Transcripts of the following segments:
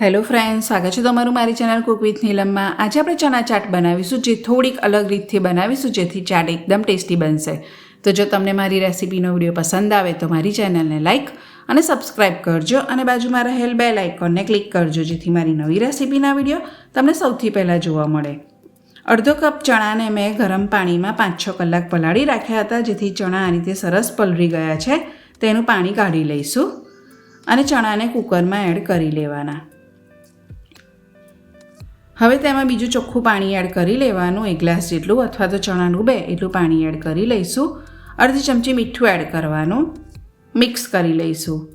Hello friend સ્વાગત છે તમારું મારી ચેનલ કુક વિથ નીલમમાં. આજે આપણે ચણા ચાટ બનાવીશું જે થોડીક અલગ રીતથી બનાવીશું જેથી ચાટ એકદમ ટેસ્ટી બનશે. તો જો તમને મારી રેસિપીનો વીડિયો પસંદ આવે તો મારી ચેનલને લાઇક અને સબસ્ક્રાઇબ કરજો અને બાજુમાં રહેલ બે લાઇકોનને ક્લિક કરજો જેથી મારી નવી રેસીપીના વીડિયો તમને સૌથી પહેલાં જોવા મળે. અડધો કપ ચણાને મેં ગરમ પાણીમાં પાંચ છ કલાક પલાળી રાખ્યા હતા જેથી ચણા આ રીતે સરસ પલળી ગયા છે. તેનું પાણી કાઢી લઈશું અને ચણાને કુકરમાં એડ કરી લેવાના. હવે તેમાં બીજું ચોખ્ખું પાણી એડ કરી લેવાનું. એક ગ્લાસ જેટલું અથવા તો ચણાનું બે, એટલું પાણી એડ કરી લઈશું. અડધી ચમચી મીઠું એડ કરવાનું. મિક્સ કરી લઈશું.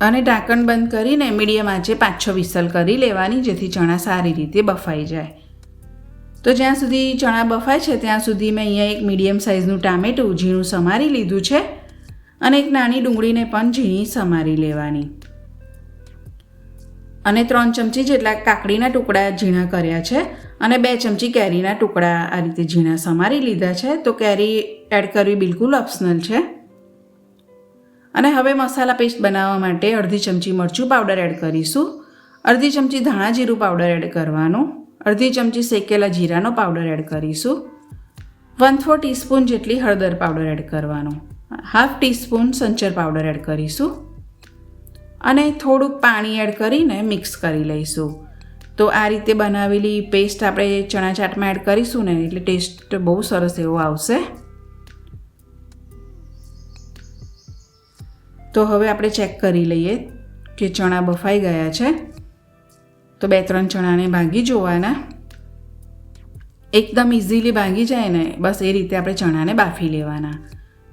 અને ઢાંકણ બંધ કરીને મીડિયમ આંચે પાંચ છ વિસલ કરી લેવાની, જેથી ચણા સારી રીતે બફાઈ જાય. તો જ્યાં સુધી ચણા બફાય છે, ત્યાં સુધી મેં અહીંયા એક મીડિયમ સાઇઝનું ટામેટું ઝીણું સમારી લીધું છે. અને એક નાની ડુંગળીને પણ ઝીણી સમારી લેવાની. અને ત્રણ ચમચી જેટલા કાકડીના ટુકડા ઝીણા કર્યા છે અને બે ચમચી કેરીના ટુકડા આ રીતે ઝીણા સમારી લીધા છે. તો કેરી એડ કરવી બિલકુલ ઓપ્શનલ છે. અને હવે મસાલા પેસ્ટ બનાવવા માટે અડધી ચમચી મરચું પાવડર એડ કરીશું. અડધી ચમચી ધાણા જીરું પાવડર એડ કરવાનું. અડધી ચમચી શેકેલા જીરાનો પાવડર એડ કરીશું. વન ફોર ટીસ્પૂન જેટલી હળદર પાવડર એડ કરવાનું. હાફ ટીસ્પૂન સંચર પાવડર એડ કરીશું. અને થોડુંક પાણી એડ કરીને મિક્સ કરી લઈશું. તો આ રીતે બનાવેલી પેસ્ટ આપણે ચણા ચાટમાં એડ કરીશું ને એટલે ટેસ્ટ બહુ સરસ એવો આવશે. તો હવે આપણે ચેક કરી લઈએ કે ચણા બફાઈ ગયા છે. તો બે ત્રણ ચણાને ભાંગી જોવાના. એકદમ ઇઝીલી ભાંગી જાય ને બસ એ રીતે આપણે ચણાને બાફી લેવાના.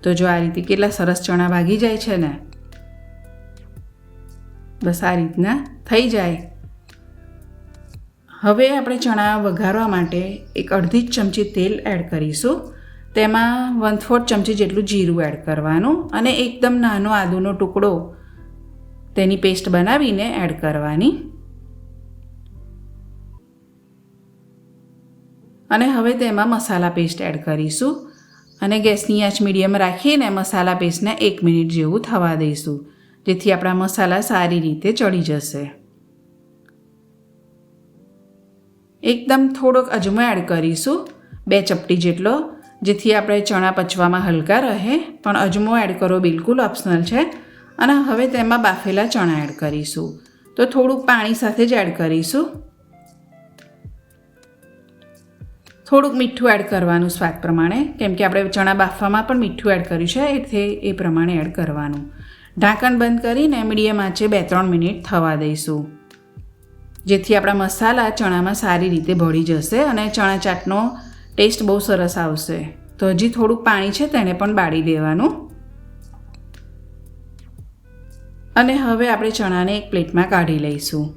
તો જો આ રીતે કેટલા સરસ ચણા ભાગી જાય છે ને. બસ આ રીતના થઈ જાય. હવે આપણે ચણા વઘારવા માટે એક અડધી જ ચમચી તેલ એડ કરીશું. તેમાં વન ફોર્થ ચમચી જેટલું જીરું એડ કરવાનું અને એકદમ નાનો આદુનો ટુકડો તેની પેસ્ટ બનાવીને એડ કરવાની. અને હવે તેમાં મસાલા પેસ્ટ એડ કરીશું. અને ગેસની આંચ મીડિયમ રાખીને મસાલા પેસ્ટને એક મિનિટ જેવું થવા દઈશું. જેથી આપણા મસાલા સારી રીતે ચડી જશે. એકદમ થોડોક અજમો એડ કરીશું. બે ચપટી જેટલો, જેથી આપણે ચણા પચવામાં હલકા રહે, પણ અજમો એડ કરવો બિલકુલ ઓપ્શનલ છે. અને હવે તેમાં બાફેલા ચણા એડ કરીશું. તો થોડુંક પાણી સાથે જ એડ કરીશું. થોડુંક મીઠું એડ કરવાનું સ્વાદ પ્રમાણે, કેમ કે આપણે ચણા બાફવામાં પણ મીઠું એડ કર્યું છે, એટલે એ પ્રમાણે એડ કરવાનું. ઢાંકણ બંધ કરીને મીડિયમ આંચે બે ત્રણ મિનિટ થવા દઈશું. જેથી આપણા મસાલા ચણામાં સારી રીતે ભળી જશે અને ચણા ચાટનો ટેસ્ટ બહુ સરસ આવશે. તો હજી થોડુંક પાણી છે તેને પણ બાળી દેવાનું. અને હવે આપણે ચણાને એક પ્લેટમાં કાઢી લઈશું.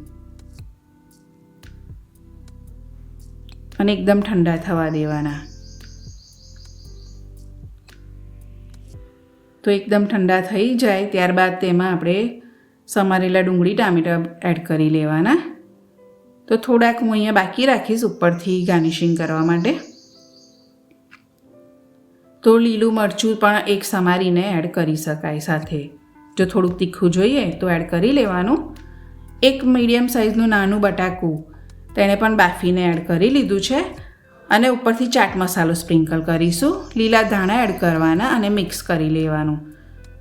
અને એકદમ ઠંડા થવા દેવાના. તો એકદમ ઠંડા થઈ જાય ત્યારબાદ તેમાં આપણે સમારેલા ડુંગળી, ટામેટા એડ કરી લેવાના. તો થોડાક હું અહીંયા બાકી રાખીશ ઉપરથી ગાર્નિશિંગ કરવા માટે. તો લીલું મરચું પણ એક સમારીને એડ કરી શકાય સાથે. જો થોડુંક તીખું જોઈએ તો એડ કરી લેવાનું. એક મીડિયમ સાઇઝનું નાનું બટાકું, તેણે પણ બાફીને એડ કરી લીધું છે. અને ઉપરથી ચાટ મસાલો સ્પ્રિંકલ કરીશું, લીલા ધાણા એડ કરવાના અને મિક્સ કરી લેવાનું.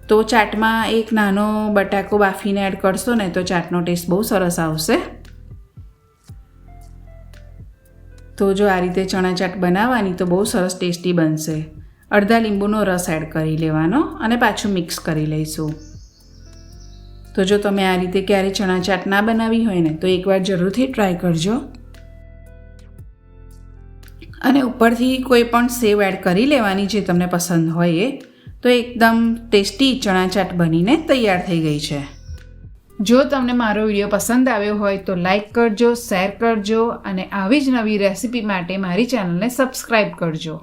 તો ચાટમાં એક નાનો બટાકો બાફીને એડ કરશો ને તો ચાટનો ટેસ્ટ બહુ સરસ આવશે. તો જો આ રીતે ચણા ચાટ બનાવવાની તો બહુ સરસ ટેસ્ટી બનશે. અડધા લીંબુનો રસ એડ કરી લેવાનો અને પાછું મિક્સ કરી લઈશું. તો જો તમે આ રીતે ક્યારેય ચણા ચાટ ના બનાવી હોય ને તો એકવાર જરૂરથી ટ્રાય કરજો. અને ઉપરથી કોઈ પણ સેવ એડ કરી લેવાની જે તમને પસંદ હોય એ, તો એકદમ ટેસ્ટી ચણા ચાટ બનીને તૈયાર થઈ ગઈ છે. જો તમને મારો વીડિયો પસંદ આવ્યો હોય તો લાઈક કરજો, શેર કરજો અને આવી જ નવી રેસિપી માટે મારી ચેનલને સબસ્ક્રાઈબ કરજો.